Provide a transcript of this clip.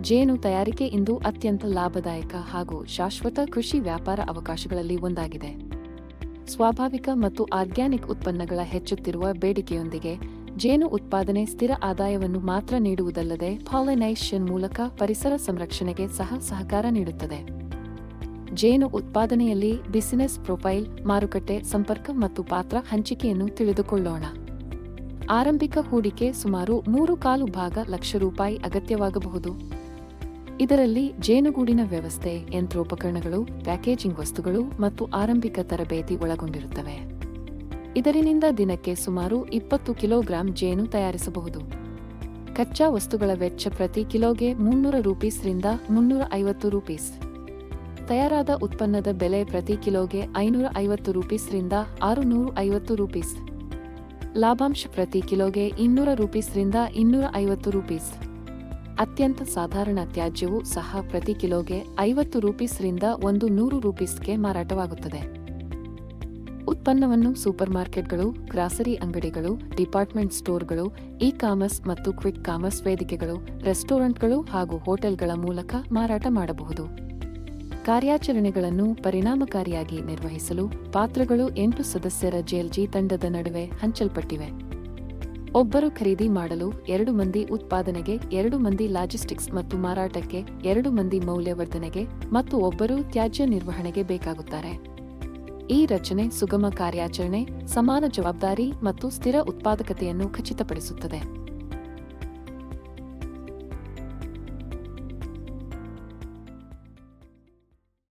ಜೇನು ತಯಾರಿಕೆ ಇಂದು ಅತ್ಯಂತ ಲಾಭದಾಯಕ ಹಾಗೂ ಶಾಶ್ವತ ಕೃಷಿ ವ್ಯಾಪಾರ ಅವಕಾಶಗಳಲ್ಲಿ ಒಂದಾಗಿದೆ. ಸ್ವಾಭಾವಿಕ ಮತ್ತು ಆರ್ಗ್ಯಾನಿಕ್ ಉತ್ಪನ್ನಗಳ ಹೆಚ್ಚುತ್ತಿರುವ ಬೇಡಿಕೆಯೊಂದಿಗೆ ಜೇನು ಉತ್ಪಾದನೆ ಸ್ಥಿರ ಆದಾಯವನ್ನು ಮಾತ್ರ ನೀಡುವುದಲ್ಲದೆ ಪಾಲಿನೈಷನ್ ಮೂಲಕ ಪರಿಸರ ಸಂರಕ್ಷಣೆಗೆ ಸಹ ಸಹಕಾರ ನೀಡುತ್ತದೆ. ಜೇನು ಉತ್ಪಾದನೆಯಲ್ಲಿ ಬಿಸಿನೆಸ್ ಪ್ರೊಫೈಲ್, ಮಾರುಕಟ್ಟೆ, ಸಂಪರ್ಕ ಮತ್ತು ಪಾತ್ರ ಹಂಚಿಕೆಯನ್ನು ತಿಳಿದುಕೊಳ್ಳೋಣ. ಆರಂಭಿಕ ಹೂಡಿಕೆ ಸುಮಾರು ಮೂರು ಕಾಲು ಭಾಗ ಲಕ್ಷ ರೂಪಾಯಿ ಅಗತ್ಯವಾಗಬಹುದು. ಇದರಲ್ಲಿ ಜೇನುಗೂಡಿನ ವ್ಯವಸ್ಥೆ, ಯಂತ್ರೋಪಕರಣಗಳು, ಪ್ಯಾಕೇಜಿಂಗ್ ವಸ್ತುಗಳು ಮತ್ತು ಆರಂಭಿಕ ತರಬೇತಿ ಒಳಗೊಂಡಿರುತ್ತವೆ. ಇದರಿನಿಂದ ದಿನಕ್ಕೆ ಸುಮಾರು ಇಪ್ಪತ್ತು ಕಿಲೋಗ್ರಾಂ ಜೇನು ತಯಾರಿಸಬಹುದು. ಕಚ್ಚಾ ವಸ್ತುಗಳ ವೆಚ್ಚ ಪ್ರತಿ ಕಿಲೋಗೆ ಮುನ್ನೂರ ರೂಪೀಸ್ರಿಂದ ಮುನ್ನೂರ ಐವತ್ತು ರೂಪೀಸ್. ತಯಾರಾದ ಉತ್ಪನ್ನದ ಬೆಲೆ ಪ್ರತಿ ಕಿಲೋಗೆ ಐನೂರ ಐವತ್ತು ರೂಪೀಸ್ರಿಂದ ಆರುನೂರ ಐವತ್ತು ರೂಪೀಸ್. ಲಾಭಾಂಶ ಪ್ರತಿ ಕಿಲೋಗೆ ಇನ್ನೂರ ರೂಪೀಸ್ರಿಂದ ಇನ್ನೂರ ಐವತ್ತು ರೂಪೀಸ್. ಅತ್ಯಂತ ಸಾಧಾರಣ ತ್ಯಾಜ್ಯವು ಸಹ ಪ್ರತಿ ಕಿಲೋಗೆ ಐವತ್ತು ರೂಪೀಸ್ರಿಂದ ಒಂದು ನೂರು ರೂಪೀಸ್ಗೆ ಮಾರಾಟವಾಗುತ್ತದೆ. ಉತ್ಪನ್ನವನ್ನು ಸೂಪರ್ ಮಾರ್ಕೆಟ್ಗಳು ಗ್ರಾಸರಿ ಅಂಗಡಿಗಳು, ಡಿಪಾರ್ಟ್ಮೆಂಟ್ ಸ್ಟೋರ್ಗಳು ಇ ಕಾಮರ್ಸ್ ಮತ್ತು ಕ್ವಿಕ್ ಕಾಮರ್ಸ್ ವೇದಿಕೆಗಳು, ರೆಸ್ಟೋರೆಂಟ್ಗಳು ಹಾಗೂ ಹೋಟೆಲ್ಗಳ ಮೂಲಕ ಮಾರಾಟ ಮಾಡಬಹುದು. ಕಾರ್ಯಾಚರಣೆಗಳನ್ನು ಪರಿಣಾಮಕಾರಿಯಾಗಿ ನಿರ್ವಹಿಸಲು ಪಾತ್ರಗಳು ಎಂಟು ಸದಸ್ಯರ ಜೆಎಲ್ಜಿ ತಂಡದ ನಡುವೆ ಹಂಚಲ್ಪಟ್ಟಿವೆ. ಒಬ್ಬರು ಖರೀದಿ ಮಾಡಲು ಎರಡು ಮಂದಿ ಉತ್ಪಾದನೆಗೆ, ಎರಡು ಮಂದಿ ಲಾಜಿಸ್ಟಿಕ್ಸ್ ಮತ್ತು ಮಾರಾಟಕ್ಕೆ, ಎರಡು ಮಂದಿ ಮೌಲ್ಯವರ್ಧನೆಗೆ ಮತ್ತು ಒಬ್ಬರು ತ್ಯಾಜ್ಯ ನಿರ್ವಹಣೆಗೆ ಬೇಕಾಗುತ್ತಾರೆ. ಈ ರಚನೆ ಸುಗಮ ಕಾರ್ಯಾಚರಣೆ, ಸಮಾನ ಜವಾಬ್ದಾರಿ ಮತ್ತು ಸ್ಥಿರ ಉತ್ಪಾದಕತೆಯನ್ನು ಖಚಿತಪಡಿಸುತ್ತದೆ.